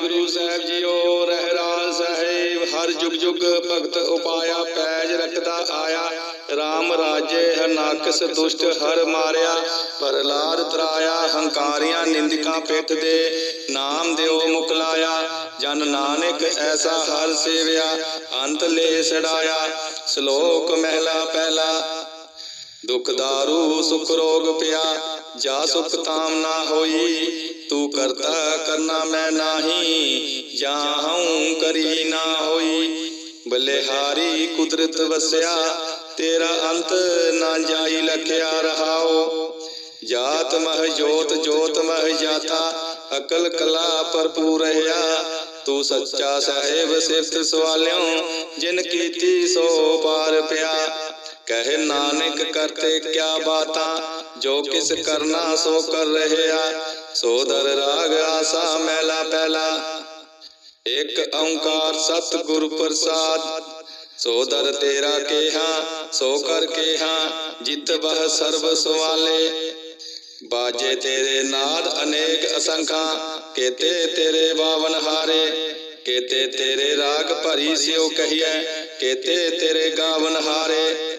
ਵਾਹਿਗੁਰੂ ਸਾਹਿਬ JIO ਰਹਿਰਾਜ ਸਾਹਿਬ, ਹਰ ਜੁਗ ਜੁਗ ਭਗਤ ਉਪਾਇਆ, ਪੈਜ ਰੱਖਦਾ ਆਇਆ। RAM ਰਾਜੇ ਹਨਾਕਸ ਦੁਸ਼ਟ ਹਰ ਮਾਰਿਆ ਪ੍ਰਹਲਾਦ ਤਰਾਇਆ, ਹੰਕਾਰੀਆਂ ਨਿੰਦਕਾਂ ਪਿੱਠ ਦੇ। ਨਾਮ ਦਿਓ ਮੁਕਲਾਇਆ, ਜਨ ਨਾਨਕ ਐਸਾ ਹਰ ਸੇਵਿਆ, ਅੰਤ ਲੈ ਛੜਾਇਆ ਸ਼ਲੋਕ ਮਹਿਲਾ ਪਹਿਲਾ, ਦੁਖ ਦਾਰੂ, ਸੁਖ ਰੋਗ ਪਿਆ, ਜਾ ਸੁਖ ਤਾਮ ਨਾ ਹੋਈ, ਤੂੰ ਕਰਤਾ ਕਰਨਾ ਮੈਂ ਨਾਹੀ ਜਾ ਹਉ ਕਰੀ ਨਾ ਹੋਈ। ਬਲਿਹਾਰੀ ਕੁਦਰਤ ਵਸਿਆ, ਤੇਰਾ ਅੰਤ ਨਾ ਜਾਈ ਲਖਿਆ ਰਹਾਓ। ਜਾਤ ਮਹ ਜੋਤ ਜੋਤ ਮਹ ਜਾਤਾ, ਅਕਲ ਕਲਾ ਭਰਪੂਰ ਰਹਾ ਤੂੰ ਸੱਚਾ ਸਾਹਿਬ ਸਿਫਤ ਸਵਾਲਿਓ, ਜਿਨ ਕੀਤੀ ਸੋ ਪਾਰ ਪਿਆ। ਕਹੇ ਨਾਨਕ ਕਰਤੇ ਕਿਆ ਬਾਤਾਂ, ਜੋ ਕਿਸ ਕਰਨਾ ਸੋ ਕਰ ਰਹਿਆ। ਸੋ ਰਾਗ ਆਸਾ ਮਹਿਲਾ ਪਹਿਲਾ ਇੱਕ ਓੰਕਾਰ ਸਤ ਗੁਰ ਪ੍ਰਸਾਦ। ਸੋ ਦਰ ਤੇਰਾ ਕੇਹਾ, ਸੋ ਕਰ ਕੇਹਾ, ਜਿਤ ਬਹ ਸਰਬ ਸਵਾਲੇ ਬਾਜੇ ਤੇਰੇ ਨਾਦ ਅਨੇਕ ਅਸੰਖਾਂ, ਕੇਤੇ ਤੇਰੇ ਬਾਵਨ ਹਾਰੇ। ਕੇਤੇ ਤੇਰੇ ਰਾਗ ਭਰੀ ਸਿਓ ਕਹੀਐ, ਕੇਤੇ ਤੇਰੇ ਗਾਵਨ ਹਾਰੇ।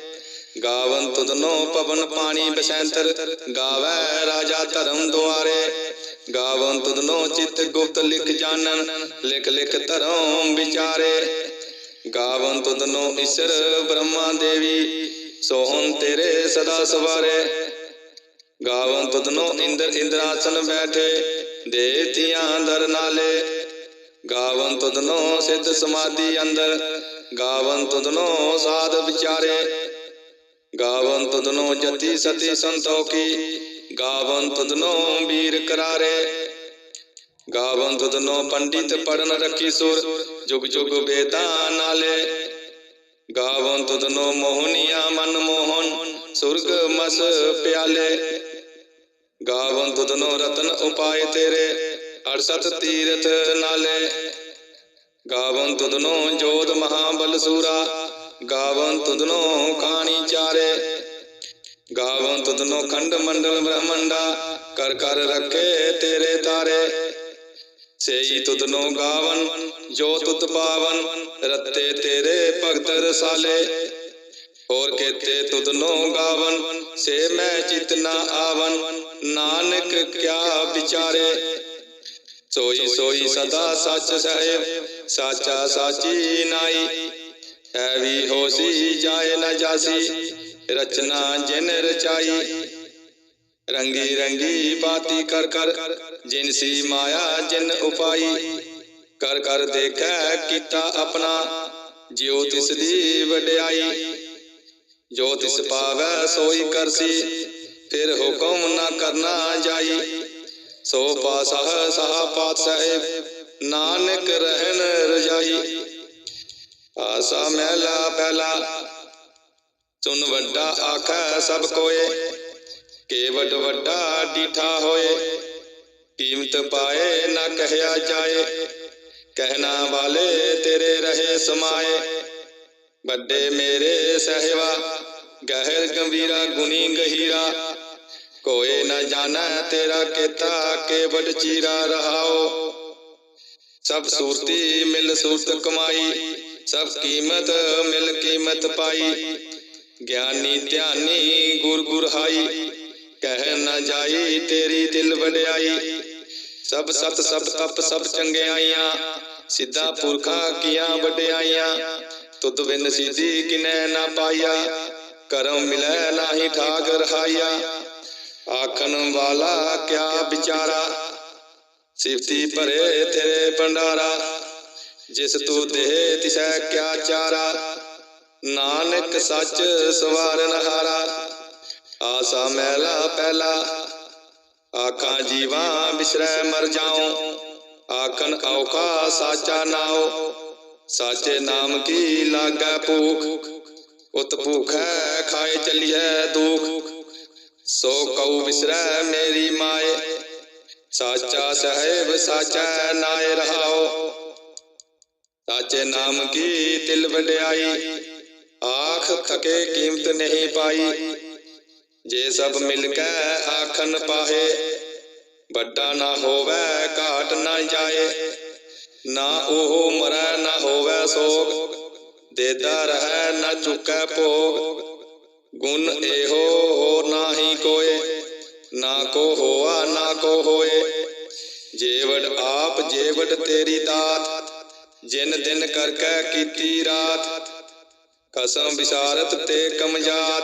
ਗਾਵਨ ਤੁਧਨੋ ਪਵਨ ਪਾਣੀ ਬਸੰਤਰ, ਗਾਵੈ ਰਾਜਾ ਧਰਮ ਦੁਆਰੇ। ਗਾਵਨ ਤੁਧਨੋ ਚਿਤ ਗੁਪਤ ਲਿਖ ਜਾਣਨ, ਲਿਖ ਲਿਖ ਧਰਮ ਵਿਚਾਰੇ। ਗਾਵਨ ਤੁਧਨੋ ਈਸ਼ਰ ਬ੍ਰਹਮਾ ਦੇਵੀ, ਸੋਹਣ ਤੇਰੇ ਸਦਾ ਸਵਾਰੇ। ਗਾਵਨ ਤੁਧਨੋ ਇੰਦਰ ਇੰਦਰਾਸਨ ਬੈਠੇ ਦੇਵਤਿਆਂ ਦਰ ਨਾਲੇ। ਗਾਵਨ ਤੁਧਨੋ ਸਿੱਧ ਸਮਾਧੀ ਅੰਦਰ, ਗਾਵਨ ਤੁਧਨੋ ਸਾਧ ਵਿਚਾਰੇ। ਗਾਵਨ ਤੁਧਨੋ ਜਤੀ ਸਤੀ ਸੰਤੋਖੀ ਗਾਵਨ ਤੁਧਨੋ ਵੀਰ ਕਰਾਰੇ। ਗਾਵਨ ਤੁਧਨੋ ਪੰਡਿਤ ਪੜਨ ਰਖੀ ਸੁਰ, ਜੁਗ ਜੁਗ ਵੇਦਾਂ ਨਾਲੇ। ਗਾਵਨ ਤੁਧਨੋ ਮੋਹਨੀਆ ਮਨ ਮੋਹਨ, ਸੁਰਗ ਮਸ ਪਿਆਲੇ। ਗਾਵਨ ਤੁਧਨੋ ਰਤਨ ਉਪਾਏ ਤੇਰੇ 68 ਤੀਰਥ ਨਾਲੇ। ਗਾਵਨ ਤੁਧਨੋ ਜੋਤ ਮਹਾਬਲ ਸੂਰਾ, ਗਾਵਨ ਤੁਧਨੋ ਕਾਣੀ ਚਾਰੇ। ਗਾਵਨ ਤੁਧਨੋ ਖੰਡ ਮੰਡਲ ਬ੍ਰਹਮੰਡਾ, ਕਰ ਕਰ ਰੱਖੇ ਤੇਰੇ ਤਾਰੇ। ਸੇਈ ਤੁਧਨੋ ਗਾਵਨ, ਜੋ ਤੁਧ ਪਾਵਨ, ਰੱਤੇ ਤੇਰੇ ਭਗਤ ਰਸਾਲੇ। ਹੋਰ ਕੇਤੇ ਤੁਧਨੋ ਗਾਵਨ, ਸੇ ਮੈਂ ਚਿਤਨਾ ਆਵਨ, ਨਾਨਕ ਕਿਆ ਵਿਚਾਰੇ। ਸੋਈ ਸੋਈ ਸਦਾ ਸੱਚ ਸਾਹਿਬ, ਸਾਚਾ ਸਾਚੀ ਨਾਈ। ਹੈ ਵੀ ਹੋਸੀ ਜਾਏ ਨਾ ਜਾਸੀ ਰਚਨਾ ਜਿਨ ਰਚਾਈ, ਰੰਗੀ ਰੰਗੀ ਬਾਤੀ ਕਰ ਕਰ, ਜਿਨ ਸੀ ਮਾਇਆ ਜਿਨ ਉਪਾਈ। ਕਰ ਕਰ ਦੇਖੈ ਕੀਤਾ ਆਪਣਾ, ਜਿਉ ਤਿਸ ਦੀ ਵਡਿਆਈ। ਜੋ ਤਿਸ ਪਾਵੈ ਸੋਈ ਕਰਸੀ, ਫਿਰ ਹੁਕਮ ਨਾ ਕਰਨਾ ਜਾਈ। ਸੋ ਪਾਸਹ ਸਹਾ ਪਾਤ ਸਾਹਿਬ ਨਾਨਕ ਰਹਿਣ ਰਜਾਈ। ਆਸਾ ਮਹਿਲਾ ਪਹਿਲਾ ਸੁਨ ਵੱਡਾ ਆਖੈ ਸਭ ਕੋਏ, ਕੇਵਟ ਵੱਡਾ ਡੀਠਾ ਹੋਏ। ਕੀਮਤ ਪਾਏ ਨਾ ਕਹਿਆ ਜਾਏ ਕਹਿਣਾ ਵਾਲੇ ਤੇਰੇ ਰਹੇ ਸਮਾਏ। ਵੱਡੇ ਮੇਰੇ ਸਹਿਵਾ ਗਹਿਰ ਗੰਭੀਰਾ, ਗੁਣੀ ਗਹੀਰਾ। ਕੋਏ ਨਾ ਜਾਣਾ ਤੇਰਾ ਕੀਤਾ, ਕੇਵਟ ਚੀਰਾ ਰਹਾਓ। ਸਭ ਸੂਰਤੀ ਮਿਲ ਸੂਰਤ ਕਮਾਈ, ਸਭ ਕੀਮਤ ਮਿਲ ਕੀਮਤ ਪਾਈ। ਗਿਆਨੀ ਧਿਆਨੀ ਗੁਰ ਗੁਰ ਹਾਈ ਕਹਿ ਨਾ ਜਾਈ ਤੇਰੀ ਦਿਲ ਵਡਿਆਈ। ਸਭ ਸਤ ਸਭ ਤਪ ਸਭ ਚੰਗਿਆਈਆਂ ਸਿੱਧਾ ਪੁਰਖਾਂ ਕੀਆਂ ਵਡਿਆਈਆਂ। ਤੁਧ ਬਿਨ ਸਿੱਧੀ ਕਿਨੈ ਨਾ ਪਾਈਆ ਕਰਮ ਮਿਲੈ ਨਾਹੀ ਠਾਕ ਰਹਾਈਆ ਆਖਣ ਵਾਲਾ ਕਿਆ ਵਿਚਾਰਾ, ਸਿਫਤੀ ਭਰੇ ਤੇਰੇ ਭੰਡਾਰਾ। ਜਿਸ ਤੂੰ ਦੇ ਤਿਸੈ ਕਿਆ ਚਾਰਾ ਨਾਨਕ ਸੱਚ ਸਵਾਰਨ ਹਾਰਾ, ਆਸਾ ਮਹਿਲਾ ਪਹਿਲਾ। ਆਖਾਂ ਜੀਵਾਂ ਬਿਸਰੈ ਮਰ ਜਾਉ, ਆਖਣ ਔਖਾ ਸਾਚਾ ਨਾਉ। ਸਾਚੇ ਨਾਮ ਕੀ ਲਾਗੈ ਭੂਖ, ਉਤ ਭੂਖੈ ਖਾਏ ਚੱਲੀਐ ਦੁਖ। ਸੋ ਕਉ ਬਿਸਰੈ ਮੇਰੀ ਮਾਏ, ਸਾਚਾ ਸਹਿਬ ਸਾਚਾ ਨਾਇ ਰਹਾਓ ਸਾਚੇ ਨਾਮ ਕੀ ਤਿਲ ਵਡਿਆਈ ਆਖ ਥਕੇ, ਕੀਮਤ ਨਹੀਂ ਪਾਈ। ਜੇ ਸਭ ਮਿਲ ਕੇ ਆਖਨ ਪਾਹੇ, ਵੱਡਾ ਨਾ ਹੋਵੇ, ਘਾਟ ਨਾ ਜਾਏ। ਨਾ ਉਹ ਮਰੈ, ਨਾ ਹੋਵੈ ਸੋਗ। ਦੇਦਾ ਰਹੈ, ਨਾ ਚੁਕੈ ਭੋਗ। ਗੁਣ ਇਹੋ ਹੋਰ ਨਾਹੀ ਕੋਏ। ਨਾ ਕੋ ਹੋਆ, ਨਾ ਕੋ ਹੋਏ। ਜੇਵੜ ਆਪ, ਜੇਵੜ ਤੇਰੀ ਦਾਤ। ਜਿਨ ਦਿਨ ਕਰਕੇ ਕੀਤੀ ਰਾਤ। ਕਸਮ ਵਿਸਾਰਤ ਤੇ ਕਮਜਾਤ,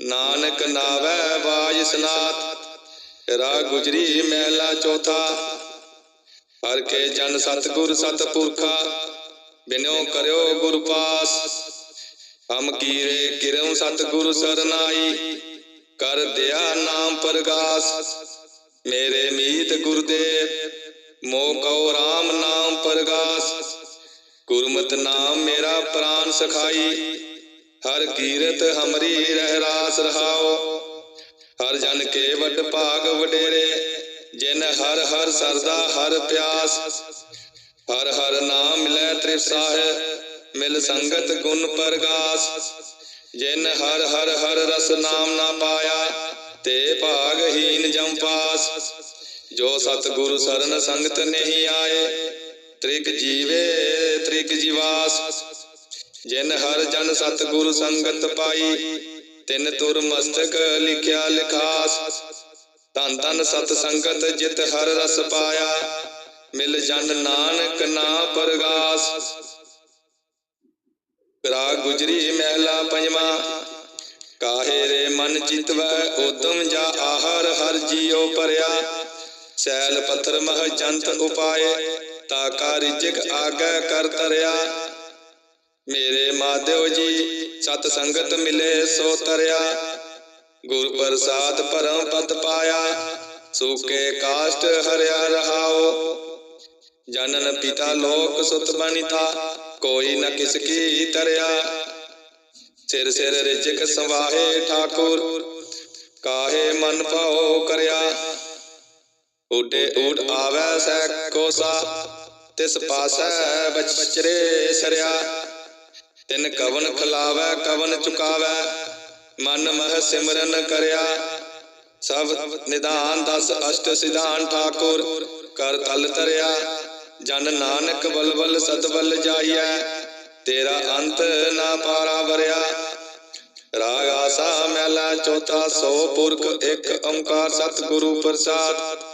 ਨਾਨਕ ਨਾਵੈ ਬਾਜ ਸਨਾਤ। ਰਾ ਗੁਜਰੀ ਮਹਿਲਾ ਚੌਥਾ, ਹਰ ਕੇ ਜਨ ਸਤਗੁਰ ਸਤਪੁਰਖਾ ਬਿਨੋ ਕਰਿਓ ਗੁਰ ਪਾਸ। ਹਮ ਕੀਰੇ ਕਿਰਮ ਸਤਗੁਰ ਸਰਨਾਈ, ਕਰ ਦਿਆ ਨਾਮ ਪ੍ਰਗਾਸ। ਮੇਰੇ ਮੀਤ ਗੁਰਦੇਵ ਮੋ ਕਉ ਰਾਮ ਨਾਮ ਪ੍ਰਗਾਸ। ਗੁਰਮਤਿ ਨਾਮ ਮੇਰਾ ਪ੍ਰਾਨ ਸਖਾਈ। ਹਰ ਕੀਰਤ ਹਮਰੀ ਰਹਿ ਰਾਸ ਰਹਾਓ। ਹਰ ਜਨ ਕੇ ਵੱਡ ਭਾਗ ਵਡੇਰੇ, ਜਿਨ ਹਰ ਹਰ ਸਰਦਾ ਹਰ ਪਿਆਸ। ਹਰ ਹਰ ਨਾਮ ਮਿਲੈ ਤ੍ਰਿਸਾਹਿ, ਮਿਲ ਸੰਗਤ ਗੁਣ ਪ੍ਰਗਾਸ। ਜਿਨ ਹਰ ਹਰ ਹਰ ਰਸ ਨਾਮ ਨਾ ਪਾਇਆ, ਤੇ ਭਾਗਹੀਨ ਜਮ ਪਾਸ। ਜੋ ਸਤਿਗੁਰ ਸਰਨ ਸੰਗਤ ਨਹੀਂ ਆਏ ਤ੍ਰਿਗ ਜੀਵੇ ਤ੍ਰਿਗ ਜੀਵਾਸ, ਜਿਨ ਹਰ ਜਨ ਸਤਿਗੁਰ ਸੰਗਤ ਪਾਈ, ਤਿਨ ਤੁਰ ਮਸਤਕ ਲਿਖਿਆ ਲਿਖਾਸ। ਧੰਨ ਧੰਨ ਸਤ ਸੰਗਤ ਜਿਤ ਹਰ ਰਸ ਪਾਇਆ, ਮਿਲ ਜਨ ਨਾਨਕ ਨਾ ਪਰਗਾਸ। ਰਾਗ ਗੁਜਰੀ ਮਹਿਲਾ ਪੰਜਵਾ, ਕਾਹੇ ਰੇ ਮਨ ਚਿਤਵੈ ਉਦਮ ਜਾ ਆਹਰ ਹਰ ਜੀਉ ਭਰਿਆ। ਸੈਲ ਪੱਥਰ ਮਹ ਜੰਤ ਉਪਾਏ ਤਾ ਕਾ ਰਿਜਕ ਆਗੈ ਕਰ ਤਰਿਆ ਮੇਰੇ ਮਾਧਿਓ ਜੀ ਸਤ ਸੰਗਤ ਮਿਲੇ ਸੋ ਤਰਿਆ ਗੁਰ ਪ੍ਰਸਾਦ ਪਰਮ ਪਦ ਪਾਇਆ ਸੂਕੇ ਕਾਸ਼ਟ ਹਰਿਆ ਰਹਾਓ ਜਨਨ ਪਿਤਾ ਲੋਕ ਸੁਤ ਬਨਿਤਾ ਕੋਈ ਨ ਕਿਸ ਕੀ ਤਰਿਆ ਸਿਰ ਸਿਰ ਰਿਜਕ ਸੰਵਾਹੇ ਠਾਕੁਰ ਕਾਹੇ ਮਨ ਭਾਉ ਕਰਿਆ ਉਡੇ ਊਟ ਆਵੈ ਸੈ ਕੋਸਾ ਤਿਸ ਪਾਸੈ ਬਚਰੇ ਸਰਿਆ। ਤਿਨ ਕਵਨ ਖਲਾਵੈ, ਕਵਨ ਚੁਕਾਵੈ, ਮਨ ਮਹ ਸਿਮਰਨ ਕਰਿਆ। ਸਭ ਨਿਧਾਨ ਦਸ ਅਸ਼ਟ ਸਿਧਾਨ ਠਾਕੁਰ, ਕਰ ਤਲ ਤਰਿਆ। ਜਨ ਨਾਨਕ ਬਲਬਲ ਸਤਬਲ ਜਾਈਐ, ਤੇਰਾ ਅੰਤ ਨਾ ਪਾਰਾ ਵਰਿਆ। ਰਾਗ ਆਸਾ ਮਹਿਲਾ ਚੌਥਾ ਸੋ ਪੁਰਖ, ਇੱਕ ਓੰਕਾਰ ਸਤਿਗੁਰੂ ਪ੍ਰਸਾਦ।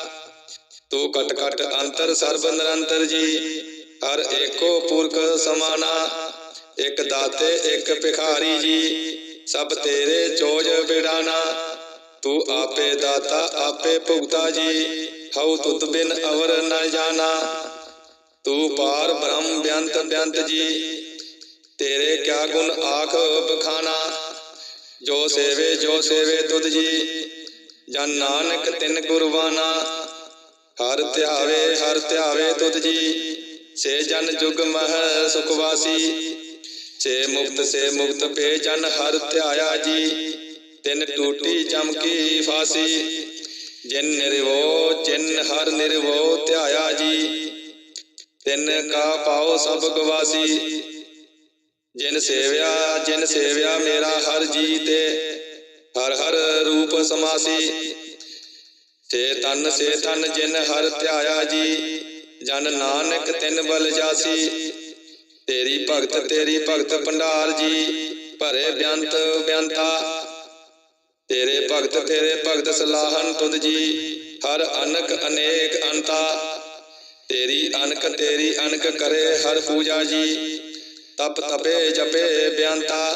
ਤੂੰ ਕਟ ਕਟ ਅੰਤਰ ਸਰਬ ਨਿਰੰਤਰ ਜੀ। ਹਰ ਏਕੋ ਪੁਰਖ ਸਮਾਨਾ। ਇਕ ਦਾਤੇ, ਇਕ ਭਿਖਾਰੀ ਜੀ। ਸਭ ਤੇਰੇ ਚੋਜ ਬਿੜਾਨਾ। ਤੂੰ ਆਪੇ ਦਾਤਾ, ਆਪੇ ਭੁਗਤਾ ਜੀ। ਹਉ ਤੁਤ ਬਿਨ ਅਵਰ ਨ ਜਾਣਾ। ਤੂੰ ਪਾਰ ਬ੍ਰਹਮ ਬਿਅੰਤ ਬਿਅੰਤ ਜੀ। ਤੇਰੇ ਕਿਆ ਗੁਣ ਆਖ ਬਖਾਨਾ। ਜੋ ਸੇਵੇ ਜੋ ਸੇਵੇ ਤੁਧ ਜੀ। ਜਨ ਨਾਨਕ ਤਿਨ ਗੁਰਵਾਨਾ ਹਰ ਧਿਆਵੇ ਹਰ ਧਿਆਵੇ ਤੁਧ ਜੀ। ਸੇ ਜਨ ਜੁਗ ਮਹ ਸੁਖਵਾਸੀ। ਸੇ ਮੁਕਤ ਸੇ ਮੁਕਤ ਪੇ ਜਨ ਹਰ ਧਿਆਇਆ ਜੀ। ਤਿਨ ਟੂਟੀ ਚਮਕੀ ਫਾਸੀ। ਜਿਨ ਨਿਰਵੋ, ਜਿਨ ਹਰ ਨਿਰਵੋ ਧਿਆਇਆ ਜੀ। ਤਿਨ ਕਾ ਪਾਓ ਸਭ ਗਵਾਸੀ। ਜਿਨ ਸੇਵਿਆ ਜਿਨ ਸੇਵਿਆ ਮੇਰਾ ਹਰ ਜੀ ਤੇ ਹਰ ਹਰ ਰੂਪ ਸਮਾਸੀ। ਸੇ ਤਨ ਸੇ ਤਨ ਜਿਨ ਹਰ ਧਿਆਇਆ ਜੀ, ਜਨ ਨਾਨਕ ਤਿਨ ਬਲ ਜਾਸੀ। ਤੇਰੀ ਭਗਤ ਤੇਰੀ ਭਗਤ ਭੰਡਾਰ ਜੀ, ਭਰੇ ਬਿਆੰਤ ਬਿਆੰਤਾ। ਤੇਰੇ ਭਗਤ ਤੇਰੇ ਭਗਤ ਸਲਾਹਨ ਤੁਧ ਜੀ, ਹਰ ਅਨਕ ਅਨੇਕ ਅੰਤਾ। ਤੇਰੀ ਅਨਕ ਤੇਰੀ ਅਨਕ ਕਰੇ ਹਰ ਪੂਜਾ ਜੀ, ਤਪ ਤਪੇ ਜਪੇ ਬਿਆੰਤਾ।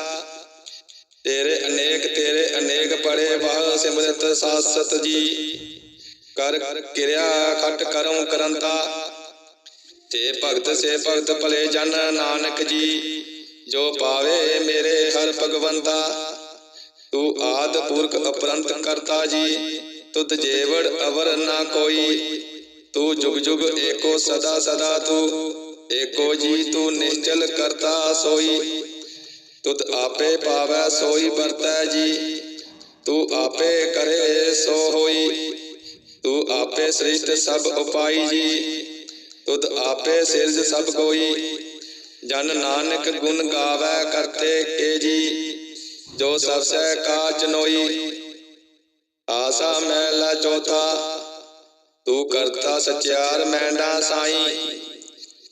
ਤੇਰੇ ਅਨੇਕ ਤੇਰੇ ਅਨੇਕ ਪੜੇ ਵਾਹ ਸਿਮਰਤ ਸਾਸਤ ਜੀ। ਕਰ ਕਿਰਿਆ ਖਟ ਕਰਮ ਕਰੰਤਾ। ਤੇ ਭਗਤ ਸੇ ਭਗਤ ਭਲੇ ਜਨ ਨਾਨਕ ਜੀ, ਜੋ ਪਾਵੇ ਮੇਰੇ ਹਰ ਭਗਵੰਤਾ। ਤੂੰ ਆਦ ਪੁਰਖ ਅਪਰੰਤ ਕਰਤਾ ਜੀ, ਤੁਧ ਜੇਵੜ ਅਵਰ ਨਾ ਕੋਈ। ਤੂੰ ਜੁਗ ਜੁਗ ਏਕੋ ਸਦਾ ਸਦਾ ਤੂੰ, ਏਕੋ ਜੀ ਤੂੰ ਨਿਸ਼ਚਲ ਕਰਤਾ ਸੋਈ। ਤੁਧ ਆਪੇ ਪਾਵੈ ਸੋਈ ਵਰਤੈ ਜੀ, ਤੂੰ ਆਪੇ ਕਰੇ ਸੋ ਹੋਈ। ਤੂੰ ਆਪੇ ਸ੍ਰਿਸ਼ਟ ਸਭ ਉਪਾਈ ਜੀ ਤੁਧ ਆਪੇ ਸਿਰਜ ਸਭ ਕੋਈ ਜਨ ਨਾਨਕ ਗੁਣ ਗਾਵੈ ਕਰਤੇ ਕੇ ਜੀ ਜੋ ਸਭ ਸਹਿ ਕਾ ਜਨੋਈ ਆਸਾ ਮਹਿਲਾ ਚੌਥਾ ਤੂੰ ਕਰਤਾ ਸਚਿਆਰ ਮੈਂਡਾ ਸਾਈ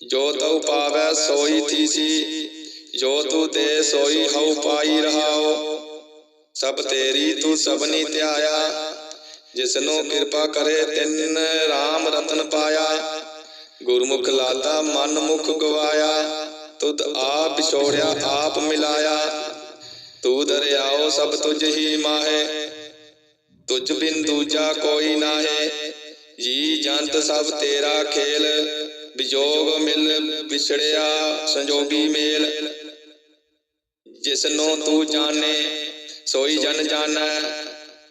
ਜੋ ਤਉ ਪਾਵੈ ਸੋਈ ਥੀਸੀ ਜੋ ਤੂੰ ਦੇ ਸੋਈ ਹਉ ਪਾਈ ਰਹਾਓ ਸਭ ਤੇਰੀ ਤੂੰ ਸਭਨੀ ਧਿਆਇਆ ਜਿਸਨੂੰ ਕਿਰਪਾ ਕਰੇ ਤਿੰਨ RAM ਰਤਨ ਪਾਇਆ, ਗੁਰਮੁਖ ਲਾਤਾ ਮਨ ਮੁਖ ਗਵਾਇਆ, ਤੁਧ ਆਪ ਵਿਛੋੜਿਆ ਆਪ ਮਿਲਾਇਆ। ਤੂੰ ਦਰਿਆਓ ਸਭ ਤੁਝ ਹੀ ਮਾਹੇ, ਤੁਝ ਬਿਨ ਦੂਜਾ ਕੋਈ ਨਾਹੇ। ਜੀ ਜੰਤ ਸਭ ਤੇਰਾ ਖੇਲ ਵਿਜੋਗ ਮਿਲ ਵਿਛੜਿਆ ਸੰਜੋਗੀ ਮੇਲ। ਜਿਸਨੂੰ ਤੂੰ ਜਾਣੇ, ਸੋਈ ਜਨ ਜਾਣੈ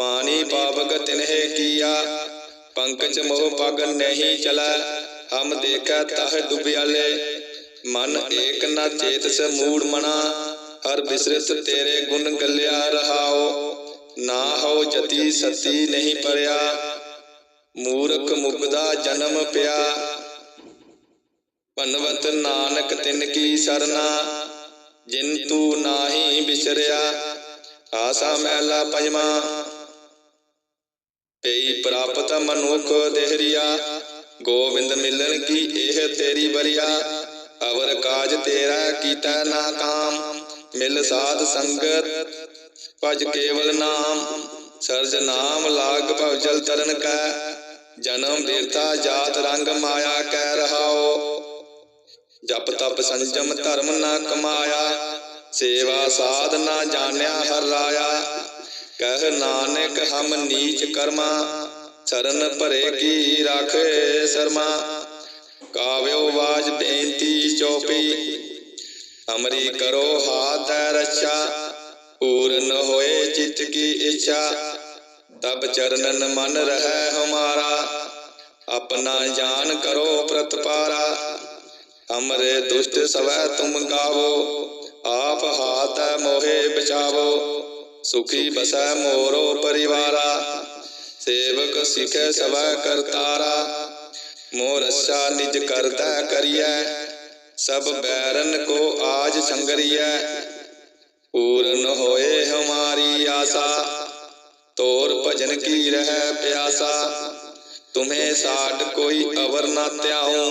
ਪਾਣੀ ਪਾਵਕ ਤਿਨਹਿ ਕੀਆ, ਪੰਕਜ ਮੋਹ ਪਗ ਨਹੀਂ ਚਲੈ। ਹਮ ਦੇਖੈ ਤਹ ਡੁਬਿਆਲੇ, ਮਨ ਏਕ ਨਾ ਚੇਤਸ ਮੂੜ ਮਨਾ। ਹਰ ਬਿਸਰਤ ਤੇਰੇ ਗੁਣ ਗੱਲਿਆ ਰਹਾਓ, ਨਾ ਹੋ ਜਤੀ ਸਤੀ ਨਹੀਂ ਪਰਿਆ। ਮੂਰਖ ਮੁਗਦਾ ਜਨਮ ਪਿਆ। ਭਨਵਤ ਨਾਨਕ ਤਿਨ ਕੀ ਸਰਨਾ, ਜਿਨ ਤੂ ਨਾਹੀ ਵਿਸਰਿਆ ਆਸਾ ਮਹਿਲਾ ਪੰਜਵਾ ਪਈ ਪ੍ਰਾਪਤ ਮਨੁਖ ਦੇਹਰੀਆ ਗੋਬਿੰਦ ਮਿਲਣ ਕੀ ਇਹ ਤੇਰੀ ਬਰੀਆ? ਅਵਰ ਕਾਜ ਤੇਰਾ ਕੀਤਾ ਨਾ ਕਾਮ, ਮਿਲ ਸਾਧ ਸੰਗਤ ਭਜ ਕੇਵਲ ਨਾਮ। ਸਰਜ ਨਾਮ ਲਾਗ ਭਵ ਜਲ ਤਰਨ ਕੈ, ਜਨਮ ਦੇਵਤਾ ਜਾਤ ਰੰਗ ਮਾਇਆ ਕਹਿ ਰਹਾਓ ਜਪ ਤਪ ਸੰਜਮ ਧਰਮ ਨਾ ਕਮਾਇਆ, ਸੇਵਾ ਸਾਧ ਨਾ ਜਾਣਿਆ ਹਰ ਰਾਇਆ। ਕਹਿ ਨਾਨਕ ਹਮ ਨੀਚ ਕਰਮਾ, ਚਰਨ ਭਰੇ ਕੀ ਰਾਖੇ ਸਰਮਾ। ਕਾਵਿਓ ਬਾਜ ਬੇਨਤੀ ਚੋਪੀ ਹਮਰੀ ਕਰੋ ਹਾਥ ਰੱਛਾ, ਪੂਰਨ ਹੋਏ ਚਿਤ ਕੀ ਇੱਛਾ। ਤਬ ਚਰਨਨ ਮਨ ਰਹਿ ਹਮਾਰਾ, ਆਪਣਾ ਜਾਨ ਕਰੋ ਪ੍ਰਤਪਾਰਾ ਹਮਰੇ ਦੁਸ਼ਟ ਸਵੈ ਤੁਮ ਗਾਵੋ, ਆਪ ਹਾਥ ਮੋਹਿ ਬਚਾਵੋ। ਸੁਖੀ ਬਸੈ ਮੋਰੋ ਪਰਿਵਾਰਾ ਸੇਵਕ ਸਿਖੈ ਸਵੈ ਕਰਤਾਰਾ ਮੋਰ ਰਸਾ ਨਿਜ ਕਰਦਾ ਕਰੀਐ ਸਭ ਬੈਰਨ ਕੋ ਆਜ ਸੰਗਰੀਐ ਪੂਰਨ ਹੋਏ ਹਮਾਰੀ ਆਸਾ ਤੋਰ ਭਜਨ ਕੀ ਰਹਿ ਪਿਆਸਾ ਤੁਮੇ ਸਾਡ ਕੋਈ ਅਵਰ ਨਾ ਧਿਆਉ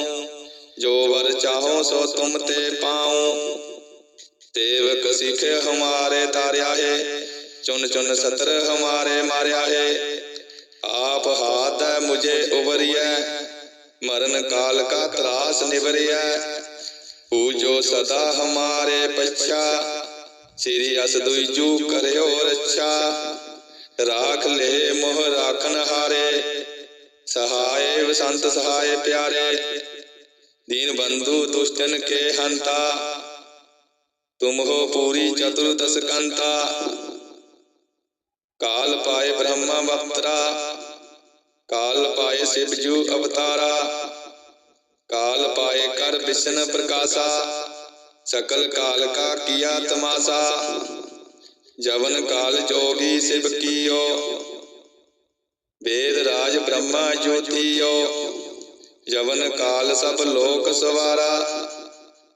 ਜੋ ਵਰ ਚਾਹੋ ਸੋ ਤੁਮ ਤੇ ਪਾਉ ਸੇਵਕ ਸਿਖ ਹਮਾਰੇ ਤਾਰਿਆ ਹੈ चुन चुन सतर हमारे मारिया है आप हाथ है मुझे उभरी है मरण काल का त्रास निभरी है पूजो सदा हमारे पच्छा श्री अस दुईजू करयो रक्षा राख ले मोह राखन हारे। सहाय संत सहाय प्यारे। दीन बंधु दुष्टन के हंता। तुम हो पूरी चतुर्दश कंता। ਕਾਲ ਪਾਏ ਬ੍ਰਹਮਾ ਬਪਤਰਾ ਕਾਲ ਪਾਏ ਸਿਵਜੂ ਅਵਤਾਰਾ, ਕਾਲ ਪਾਏ ਕਰ ਵਿਸ਼ਨ ਪ੍ਰਕਾਸ਼ਾ, ਸਕਲ ਕਾਲ ਕਾ ਕੀਆ ਤਮਾਸਾ, ਜਵਨ ਕਾਲ ਜੋਗੀ ਸਿਵ ਕੀਓ, ਵੇਦ ਰਾਜ ਬ੍ਰਹਮਾ ਜੋਤੀਓ, ਜਵਨ ਕਾਲ ਸਭ ਲੋਕ ਸਵਾਰਾ,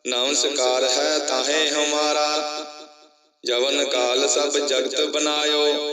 ਨਮਸਕਾਰ ਹੈ ਤਾਹੇ ਹਮਾਰਾ, ਜਵਨ ਕਾਲ ਸਭ ਜਗਤ ਬਨਾਇਓ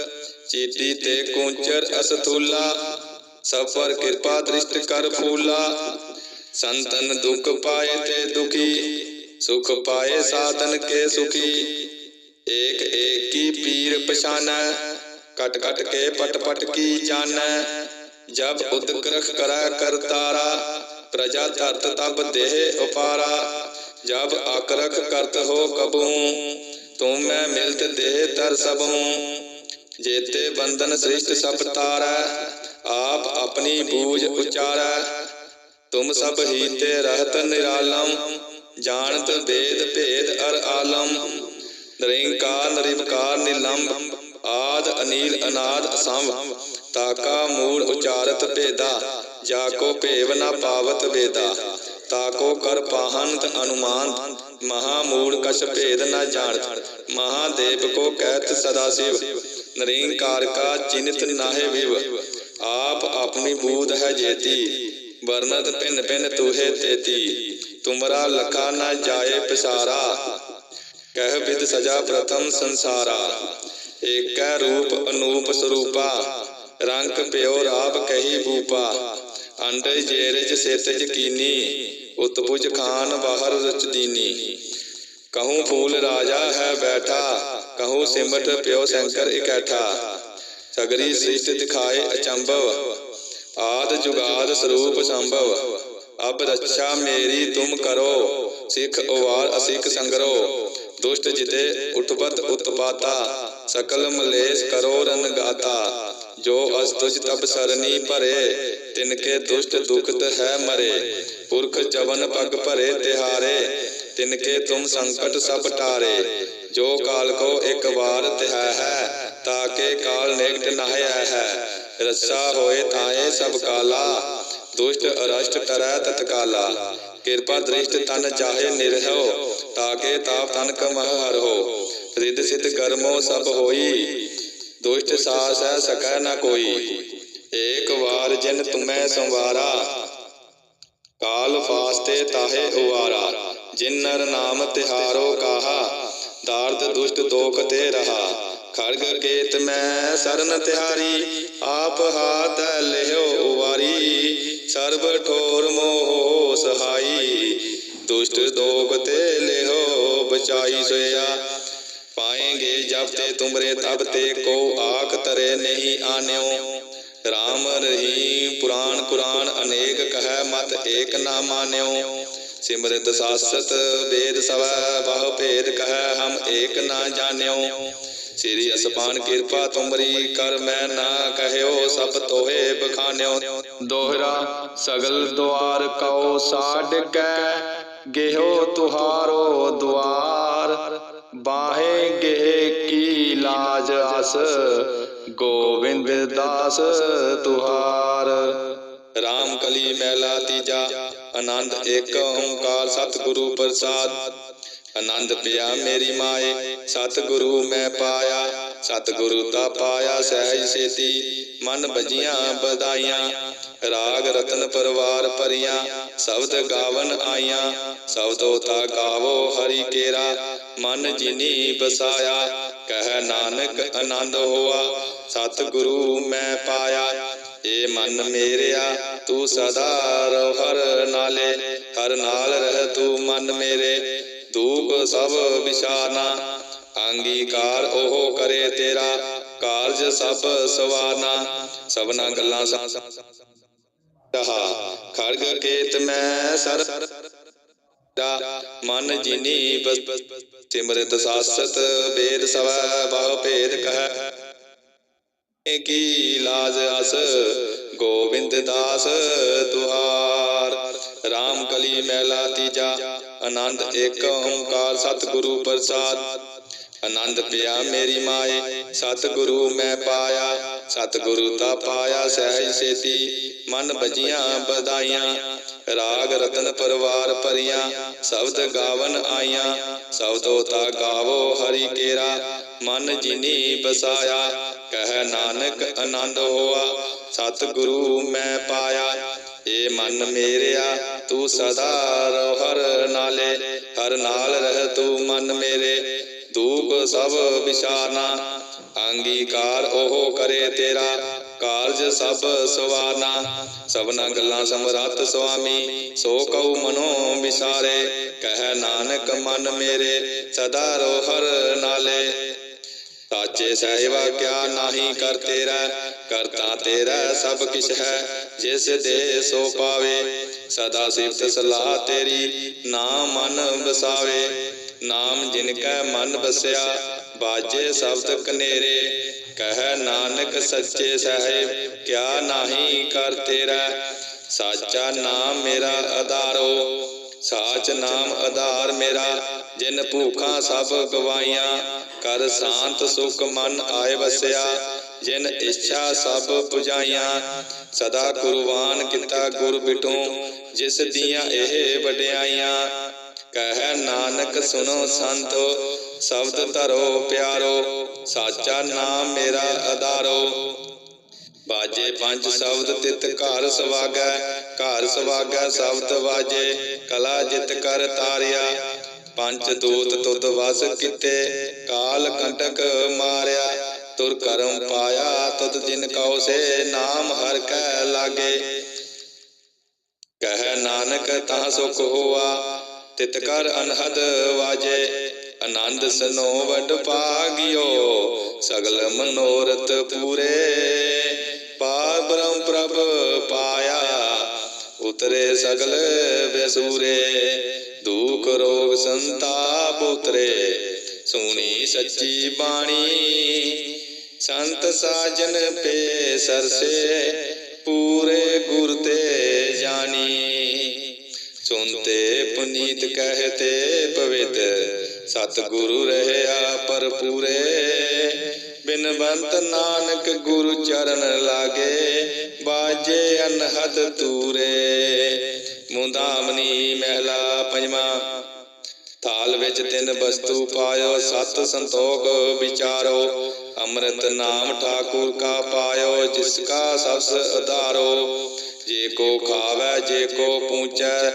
ਚੀਤੀ ਤੇ ਕੁੰਚਰ ਅਸਥੂਲਾ ਸਭ ਪਰ ਕਿਰਪਾ ਦ੍ਰਿਸ਼ਟ ਕਰ ਫੂਲਾ ਸੰਤਨ ਦੁਖ ਪਾਏ ਤੇ ਦੁਖੀ ਸੁਖ ਪਾਏ ਸਾਧਨ ਕੇ ਸੁਖੀ ਏਕ ਏਕ ਕੀ ਪੀਰ ਪਛਾਨੈ ਕਟ ਕਟ ਕੇ ਪਟ ਪਟ ਕੀ ਜਾਣੈ ਜਬ ਉਦਕਰਖ ਕਰੈ ਕਰਤਾਰਾ ਪ੍ਰਜਾ ਧਰਤ ਤਬ ਦੇਹ ਉਪਾਰਾ ਜਬ ਆਕਰਖ ਕਰਤ ਹੋ ਕਬਹੂ ਤੁਮ ਮੈਂ ਮਿਲਤ ਦੇਹ ਤਰ ਸਭ ਹੂੰ ਜੇਤੇ ਬੰਧਨ ਸ੍ਰਿਸ਼ਟ ਸਭ ਤਾਰੈ ਆਪ ਆਪਣੀ ਬੂਝ ਉਚਾਰੈ। ਤੁਮ ਸਭ ਹੀ ਰਹਤ ਨਿਰਾਲਮ, ਜਾਣਤ ਵੇਦ ਭੇਦ ਅਰ ਆਲਮ। ਨਿਰੰਕਾਰ ਨਿਰਵਕਾਰ ਨਿਲੰਬ, ਆਦ ਅਨੀਲ ਅਨਾਦ ਅਸੰਭ। ਤਾਕਾ ਮੂਲ ਉਚਾਰਤ ਭੇਦਾ ਜਾ ਕੋ ਭੇਵ ਨਾ ਪਾਵਤ ਵੇਦਾ। ਤਾਕੋ ਕਰ ਪਾਹੰਤ ਅਨੁਮਾਨ ਮਹਾ ਕਛ ਭੇਦ ਨਾ ਜਾਣਤ, ਮਹਾਦੇਵ ਕੋ ਕਹਿਤ ਸਦਾ ਸਿਵ ਨਿਰੰਕਾਰ ਕਾ ਚਿੰਤ ਨਾਹਿ ਵਿਵ, ਆਪ ਆਪਣੀ ਬੂਧ ਹੈ ਜੇਤੀ ਵਰਨਤ ਭਿੰਨ ਭਿੰਨ ਤੂਹੇ ਤੇਤੀ, ਤੁਮਰਾ ਲਖਾ ਨਾ ਜਾਏ ਪਸਾਰਾ, ਕਹਿ ਵਿਦ ਸਜਾ ਪ੍ਰਥਮ ਸੰਸਾਰਾ, ਏਕੈ ਰੂਪ ਅਨੂਪ ਸਰੂਪਾ, ਰੰਗ ਪਿਓ ਰਾਪ ਕਹੀ ਭੂਪਾ ਅੰਡੇ ਜੇਰਜ ਸੇਤਜ ਕੀਨੀ, ਉਤਪੁਜ ਖਾਨ ਬਾਹਰ ਰਚ ਦੀਨੀ। ਕਹੂੰ ਫੂਲ ਰਾਜਾ ਹੈ ਬੈਠਾ, ਕਹੂੰ ਸਿਮਟ ਪਿਓ ਸ਼ੰਕਰ ਇਕੱਠਾ। ਸਗਰੀ ਸ੍ਰਿਸ਼ਟ ਦਿਖਾਏ ਅਚੰਭਵ, ਆਦ ਜੁਗਾਦ ਸਰੂਪ ਸੰਭਵ। ਅਬ ਰੱਛਾ ਮੇਰੀ ਤੁਮ ਕਰੋ, ਸਿੱਖ ਉਵਾਰ ਅਸਿੱਖ ਸੰਗਰੋ। ਦੁਸ਼ਟ ਜਿਤੇ ਉਠਪਤ ਉਤਪਾਤਾ, ਸਕਲ ਮਲੇਸ਼ ਕਰੋ ਰਨ ਗਾਤਾ। ਜੋ ਅਸ ਤੁਜ ਤਬ ਸਰਨੀ ਭਰੇ, ਤਿਨਕੇ ਦੁਸ਼ਟ ਦੁਖਤ ਹੈ ਮਰੇ। ਪੁਰਖ ਜਵਨ ਪਗ ਭਰੇ ਤਿਹਾਰੇ, ਤਿਨਕੇ ਤੁਮ ਸੰਕਟ ਸਭ ਟਾਰੇ। ਜੋ ਕਾਲ ਕੋ ਇੱਕ ਵਾਰ ਤਿਹਾ ਹੈ, ਤਾਕੇ ਕਾਲ ਨੇਕਟ ਨਹਾਇਆ ਹੈ ਰੱਸਾ ਹੋਏ ਤਾਏ ਸਭ ਕਾਲਾ, ਦੁਸ਼ਟ ਅਰਸ਼ਟ ਕਰੈ ਕਿਰਪਾ ਦ੍ਰਿਸ਼ਟ ਤਨ ਚਾਹੇ ਨਿਰਹੋ ਤਾਕੇ ਤਾਪ ਤਨ ਕਮਹ ਹਰੋ ਰਿਦ ਸਿਧ ਗਰਮੋ ਸਭ ਹੋਈ, ਦੁਸ਼ਟ ਸਾਸ ਹੈ ਸਕੈ ਨ ਕੋਈ। ਏਕ ਵਾਰ ਜਿਨ ਤੁਮੈ ਸੰਵਾਰਾ, ਕਾਲ ਫਾਸਤੇ ਤਾਹੇ ਉਵਾਰਾ। ਜਿਨ ਨਰ ਨਾਮ ਤਿਹਾਰੋ ਕਾਹਾ, ਦਾਰਦ ਦੁਸ਼ਟ ਦੋਖ ਤੇ ਰਹਾ। ਖੜਗ ਕੇਤ ਮੈਂ ਸਰਨ ਤਿਹਾਰੀ, ਆਪ ਹਾਥ ਲਿਓ ਉਵਾਰੀ। ਸਰਬ ਠੋਰ ਮੋਹ ਸਹਾਈ, ਦੁਸ਼ਟ ਦੋਖ ਤੇ ਲਿਓ ਬਚਾਈ ਸੋਇਆ। ਪਾਏਗੇ ਜਬ ਤੇ ਤੁਮਰੇ ਤਬ ਤੇ ਕੋ ਆਖ ਤਰੇ ਨਹੀਂ ਆਨਿਓ। ਰਾਮ ਰਹੀ ਪੁਰਾਣ ਕੁਰਾਨ ਅਨੇਕ ਕਹੈ ਮਤ ਏਕ ਨਾ ਮਾਨਿਓ। ਸਿਮਰਤ ਸਾਸਤ ਵੇਦ ਸਵੈ ਬਹੁ ਭੇਦ ਕਹੈ ਹਮ ਏਕ ਨਾ ਜਾਣਿਓ। ਸ੍ਰੀ ਅਸਪਾਨ ਕਿਰਪਾ ਤੁਮਰੀ ਕਰ ਮੈਂ ਨਾ ਕਹਿਓ ਸਭ ਤੋਹੇ ਬਖਾਨਿਓ। ਦੋਹਰਾ ਸਗਲ ਦੁਆਰ ਕਉ ਸਾਡ ਕੈ ਗੇਹੋ ਤੁਹਾਰੋ ਦੁਆਰ। ਬਾਹੇ ਗੇ ਕੀ ਲਾਜ ਅਸ, ਗੋਬਿੰਦ ਦਾਸ ਤੁਹਾਰ। ਰਾਮ ਕਲੀ ਮੈਲਾ ਤੀਜਾ, ਆਨੰਦ ਏਕ ਓੰਕਾਰ ਸਤਿਗੁਰੂ ਪ੍ਰਸਾਦ। ਆਨੰਦ ਪਿਆ ਮੇਰੀ ਮਾਏ, ਸਤਿਗੁਰੂ ਮੈਂ ਪਾਇਆ। ਸਤਿਗੁਰੂ ਤਾ ਪਾਇਆ ਸਹਿਜ ਸੇਤੀ, ਮਨ ਬਜੀਆਂ ਬਧਾਈਆਂ ਰਾਗ ਰਤਨ ਪਰਵਾਰ ਭਰੀਆਂ ਸ਼ਬਦ ਗਾਵਨ ਆਈਆਂ ਸ਼ਬਦੋ ਤਾ ਗਾਵੋ ਹਰੀ ਕੇਰਾ, ਮਨ ਜਿਨੀ ਬਸਾਇਆ, ਕਹਿ ਨਾਨਕ ਆਨੰਦ ਹੋਆ, ਸਤਿਗੁਰੂ ਮੈਂ ਪਾਇਆ। ਏ ਮਨ ਮੇਰਿਆ, ਤੂੰ ਸਦਾ ਰਹੁ ਹਰ ਨਾਲੇ, ਹਰ ਨਾਲ ਰਹਿ ਤੂੰ ਮਨ ਮੇਰੇ ਦੂਖ ਸਭ ਵਿਸ਼ਾਨਾ ਅੰਗੀਕਾਰ ਉਹ ਕਰੇ ਤੇਰਾ, ਕਾਰਜ ਸਭ ਸਵਾਰਨਾ ਸਭਨਾ ਗੱਲਾਂ ਰਹਾ ਖੜਗ ਕੇਤ ਮੈਂ ਸਰ ਦਾ ਮਨ ਜਿਨੀ ਬਸ, ਸਿਮਰਤ ਸਾਸਤ ਵੇਦ ਸਵੈ ਬਹੁ ਭੇਦ ਕਹੈ। ਕੀ ਲਾਜ ਅਸ, ਗੋਬਿੰਦ ਦਾਸ ਤੁਹਾਰ। RAM ਕਲੀ ਮੈਲਾ ਤੀਜਾ, ਆਨੰਦ ਏਕ ਓੰਕਾਰ, ਸਤਿਗੁਰੂ ਪ੍ਰਸਾਦ। ਆਨੰਦ ਪਿਆ ਮੇਰੀ ਮਾਏ। ਸਤਿਗੁਰੂ ਮੈਂ ਪਾਇਆ। ਸਤਿਗੁਰੂ ਤਾ ਪਾਇਆ ਸਹਿਜ ਸੇਤੀ। ਮਨ ਬਜੀਆਂ ਬਧਾਈਆਂ ਰਾਗ ਰਤਨ ਪਰਵਾਰ ਭਰੀਆਂ। ਸ਼ਬਦ ਗਾਵਨ ਆਈਆਂ। ਸ਼ਬਦੋ ਤਾ ਗਾਵੋ ਹਰੀ ਕੇਰਾ। ਮਨ ਜਿਨੀ ਬਸਾਇਆ ਕਹਿ ਨਾਨਕ ਆਨੰਦ ਹੋਆ। ਸਤਿਗੁਰੂ ਮੈਂ ਪਾਇਆ। ਏ ਮਨ ਮੇਰਿਆ, ਤੂੰ ਸਦਾ ਰਹੁ ਹਰ ਨਾਲੇ। ਹਰ ਨਾਲ ਰਹਿ ਤੂੰ ਮਨ ਮੇਰੇ। ਦੂਖ ਸਭ ਵਿਸ਼ਾਨਾ ਅੰਗੀਕਾਰ ਉਹ ਕਰੇ ਤੇਰਾ, ਕਾਰਜ ਸਭ ਸਵਾਰਨਾ ਸਭਨਾ ਗੱਲਾਂ ਸਮਰੱਥ ਸੁਆਮੀ, ਸੋ ਕਉ ਮਨੋ ਵਿਸਾਰੇ, ਕਹਿ ਨਾਨਕ ਮਨ ਮੇਰੇ, ਸਦਾ ਰੋ ਹਰ ਨਾਲੇ। ਸਾਚੇ ਸਹਿਬਾ, ਕਿਆ ਨਾਹੀ ਕਰ ਤੇਰਾ ਕਰਤਾ ਤੇਰਾ ਸਭ ਕਿਛ ਹੈ, ਜਿਸ ਦੇ ਸੋ ਪਾਵੇ। ਸਦਾ ਸਿਫਤ ਸਲਾਹ ਤੇਰੀ, ਨਾ ਮਨ ਬਸਾਵੇ ਨਾਮ ਜਿਨ ਕੈ ਮਨ ਬਸਿਆ, ਬਾਜੇ ਸ਼ਬਦ ਕਨੇਰੇ, ਕਹਿ ਨਾਨਕ ਸੱਚੇ ਸਾਹਿਬ, ਕਿਆ ਨਾਹੀ ਕਰ ਤੇਰਾ, ਸਾਚਾ ਨਾਮ ਮੇਰਾ ਆਧਾਰੋ ਸਾਚ ਨਾਮ ਆਧਾਰ ਮੇਰਾ, ਜਿਨ ਭੂਖਾਂ ਸਭ ਗਵਾਈਆਂ, ਕਰ ਸ਼ਾਂਤ ਸੁਖ ਮਨ ਆਏ ਵਸਿਆ, ਜਿਨ ਇੱਛਾ ਸਭ ਪੁਜਾਈਆਂ, ਸਦਾ ਕੁਰਬਾਨ ਕੀਤਾ ਗੁਰ ਬਿਟੂ, ਜਿਸ ਦੀਆਂ ਇਹ ਵਡਿਆਈਆਂ ਕਹਿ ਨਾਨਕ ਸੁਣੋ ਸੰਤੋ, ਸ਼ਬਦ ਧਰੋ ਪਿਆਰੋ, ਸਾਚਾ ਨਾਮ ਮੇਰਾ ਆਧਾਰੋ ਬਾਜੇ ਪੰਜ ਸ਼ਬਦ ਤਿਤ ਘਰ ਸਵਾਗੈ ਘਰ ਸਵਾਗੈ ਸ਼ਬਦ ਵਾਜੇ, ਕਲਾ ਜਿਤ ਕਰ ਤਾਰਿਆ। ਪੰਜ ਦੂਤ ਤੁਧ ਵਸ ਕਿਤੇ, ਕਾਲ ਕੰਟਕ ਮਾਰਿਆ। ਤੁਰ ਕਰਮ ਪਾਇਆ ਤੁਧ ਜਿਨ ਕਉ ਸੇ, ਨਾਮ ਹਰ ਕੈ ਲਾਗੇ। ਕਹਿ ਨਾਨਕ ਤਾਂ ਸੁਖ ਹੋਆ ਤਿਤ ਕਰ ਅਨਹਦ ਵਾਜੇ। ਆਨੰਦ ਸਨੋ ਵਡ ਭਾਗਿਓ, ਸਗਲ ਮਨੋਰਥ ਪੂਰੇ। ਪਾਰ ਬ੍ਰਹਮ ਪ੍ਰਭ ਪਾਇਆ, ਉਤਰੇ ਸਗਲ ਬੈਸੂਰੇ ਦੁਖ ਰੋਗ ਸੰਤਾਪ ਉਤਰੇ, ਸੁਣੀ ਸੱਚੀ ਬਾਣੀ। ਸੰਤ ਸਾਜਨ ਪੇ ਸਰਸੇ, ਪੂਰੇ ਗੁਰ ਤੇ ਜਾਣੀ। ਸੁਨਤੇ ਪੁਨੀਤ ਕਹਤੇ, ਪਵਿੱਤ। ਸਤ ਗੁਰੂ ਰਹਿਆ ਪਰਪੂਰੇ ਬਿਨਵੰਤ ਨਾਨਕ ਗੁਰੂ ਚਰਨ ਲਾਗੇ, ਬਾਜੇ ਅਨਹਦ ਤੂਰੇ ਮੁੰਦਾਮਨੀ ਮਹਿਲਾ ਪੰਜਵਾਂ। ਥਾਲ ਵਿੱਚ ਤਿੰਨ ਵਸਤੂ ਪਾਇਓ, ਸਤ ਸੰਤੋਖ ਵਿਚਾਰੋ। ਅੰਮ੍ਰਿਤ ਨਾਮ ਠਾਕੁਰ ਕਾ ਪਾਇਓ, ਜਿਸ ਕਾ ਸਬਸ ਉਧਾਰੋ। ਜੇ ਕੋ ਖਾਵੇ, ਜੇ ਕੋ ਪੂਜੈ,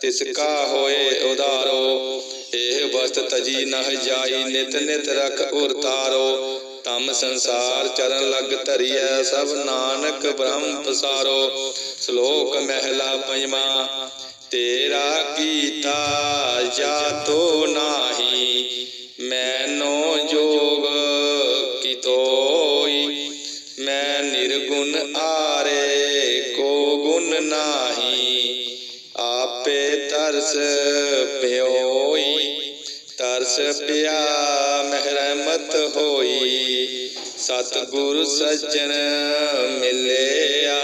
ਤਿਸ ਕਾ ਹੋਏ ਉਧਾਰੋ ਇਹ ਵਸਤ ਤਜੀ ਨਹ ਜਾਈ, ਨਿਤ ਨਿਤ ਰਖ ਉਰਤਾਰੋ ਤਮ ਸੰਸਾਰ ਚਰਨ ਲਗ ਧਰੀਐ, ਸਭ ਨਾਨਕ ਬ੍ਰਹਮ ਪਸਾਰੋ। ਸ਼ਲੋਕ ਮਹਿਲਾ ਪੰਜਵਾਂ, ਤੇਰਾ ਕੀਤਾ ਜਾਤੋ ਨਾਹੀ, ਮੈਨੋ ਜੋਗ ਕਿਤੋਈ। ਮੈਂ ਨਿਰਗੁਣ ਆ ਗੁਣ ਨਾਹੀ, ਆਪੇ ਤਰਸ ਪਿਓਈ, ਤਰਸ ਪਿਆ ਮਹਿਰਮਤ ਹੋਈ। ਸਤਿਗੁਰ ਸੱਜਣ ਮਿਲਿਆ,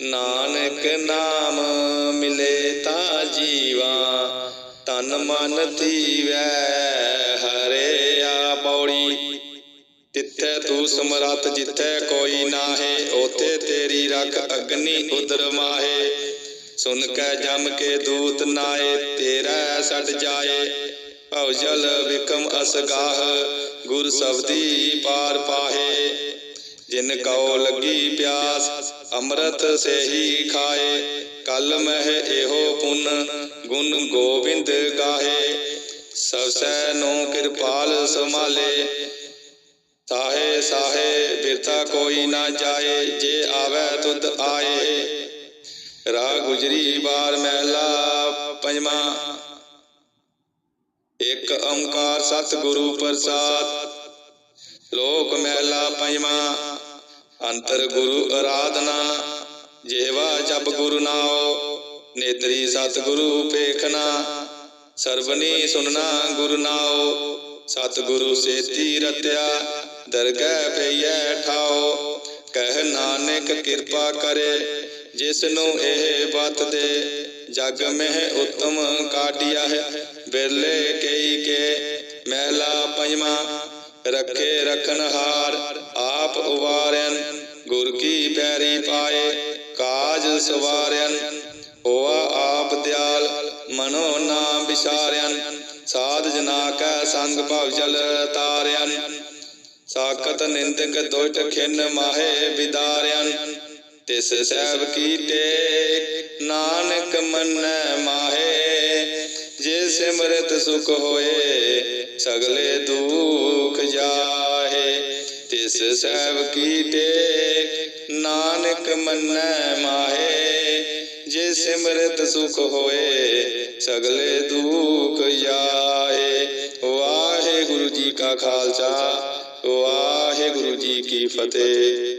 ਨਾਨਕ ਨਾਮ ਮਿਲੇ ਤਾਂ ਜੀਵਾ। ਤਨ ਮਨ ਧੀਵੈ ਹਰਿਆ ਪੌੜੀ ਤਿੱਥੈ ਤੂੰ ਸਮਰੱਥ, ਜਿੱਥੈ ਕੋਈ ਨਾਹੇ, ਉਥੇ ਤੇਰੀ ਰੱਖ ਅਗਨੀ ਉਦਰ ਮਾਹੇ। ਸੁਨ ਕੈ ਜਮ ਕੇ ਦੂਤ ਨਾਏ, ਤੇਰਾ ਛੱਡ ਜਾਏ। ਭਉ ਵਿਕਮ ਅਸਗਾਹ ਗੁਰ ਸਬਦੀ ਪਾਰ ਪਾਹੇ। ਜਿਨ ਕਉ ਲੱਗੀ ਪਿਆਸ, ਅੰਮ੍ਰਿਤ ਸੇਹੀ ਖਾਏ। ਕਲ ਮਹਿ ਇਹੋ ਪੁੰਨ, ਗੁਣ ਗੋਬਿੰਦ ਗਾਹੇ। ਸਵਸੈ ਨੋ ਕਿਰਪਾਲ ਸਮਾਲੇ ਸਾਹੇ ਸਾਹੇ ਬਿਰਥਾ ਕੋਈ ਨਾ ਜਾਏ, ਜੇ ਆਵੇ ਤੁਧ ਆਏ। ਰਾਹ ਗੁਜਰੀ ਬਾਰ ਮਹਿਲਾ ਪੰਜਵਾਂ। ਇੱਕ ਓੰਕਾਰ ਸਤਿਗੁਰੂ ਪ੍ਰਸਾਦ। ਲੋਕ ਮਹਿਲਾ ਪੰਜਵਾਂ। ਅੰਤਰ ਗੁਰੂ ਅਰਾਧਨਾ। ਜੇਵਾ ਜਪ ਗੁਰੂ ਨਾਉ। ਨੇਤਰੀ ਸਤਿਗੁਰੂ ਪੇਖਣਾ ਸਰਵਨੀ ਸੁਨਣਾ ਗੁਰੂ ਨਾਉ। ਸਤਿਗੁਰੂ ਸੇਤੀ ਰਤਿਆ। ਦਰਗਹਿ ਪਈਐ ਠਾਓ, ਕਹਿ ਨਾਨਕ ਕਿਰਪਾ ਕਰੇ ਜਿਸ ਨੂੰ ਇਹ ਬਤ ਦੇ। ਜਗ ਮਹਿ ਉਤਮ ਕਾਟਿਆ ਹੈ ਬਿਰਲੇ ਕਈ ਕੇ ਮਹਿਲਾ ਪੰਜਵਾਂ ਰੱਖੇ ਰਖਨ ਹਾਰ, ਆਪ ਉਵਾਰਿਆਨ ਗੁਰ ਕੀ ਪੈਰੀ ਪਾਏ, ਕਾਜ ਸਵਾਰਿਆਨ ਹੋਆ ਆਪ ਦਿਆਲ, ਮਨੋ ਨਾ ਵਿਚਾਰਿਆਨ ਸਾਧ ਜਨਾ ਕੈ ਸੰਗ ਭਵ ਜਲ ਤਾਰਿਆਨ ਸਾਖਤ ਨਿੰਦਕ ਦੁਸ਼ਟ ਖਿਨ ਮਾਹੇ ਵਿਦਾਰਿਆਨ। ਤਿਸ ਸਹਿਬ ਕੀਤੇ ਨਾਨਕ ਮੰਨੈ ਮਾਹੇ। ਜੇ ਸਿਮਰਤ ਸੁਖ ਹੋਏ, ਸਗਲੇ ਦੁਖ ਜਾਹੇ। ਤਿਸ ਸਹਿਬ ਕੀ ਟੇਕ ਨਾਨਕ ਮੰਨੈ ਮਾਹੇ। ਜੇ ਸਿਮਰਤ ਸੁਖ ਹੋਏ, ਸਗਲੇ ਦੁਖ ਜਾਹੇ। ਵਾਹਿਗੁਰੂ ਜੀ ਕਾ ਖਾਲਸਾ। ਵਾਹਿਗੁਰੂ ਜੀ ਕੀ ਫਤਿਹ।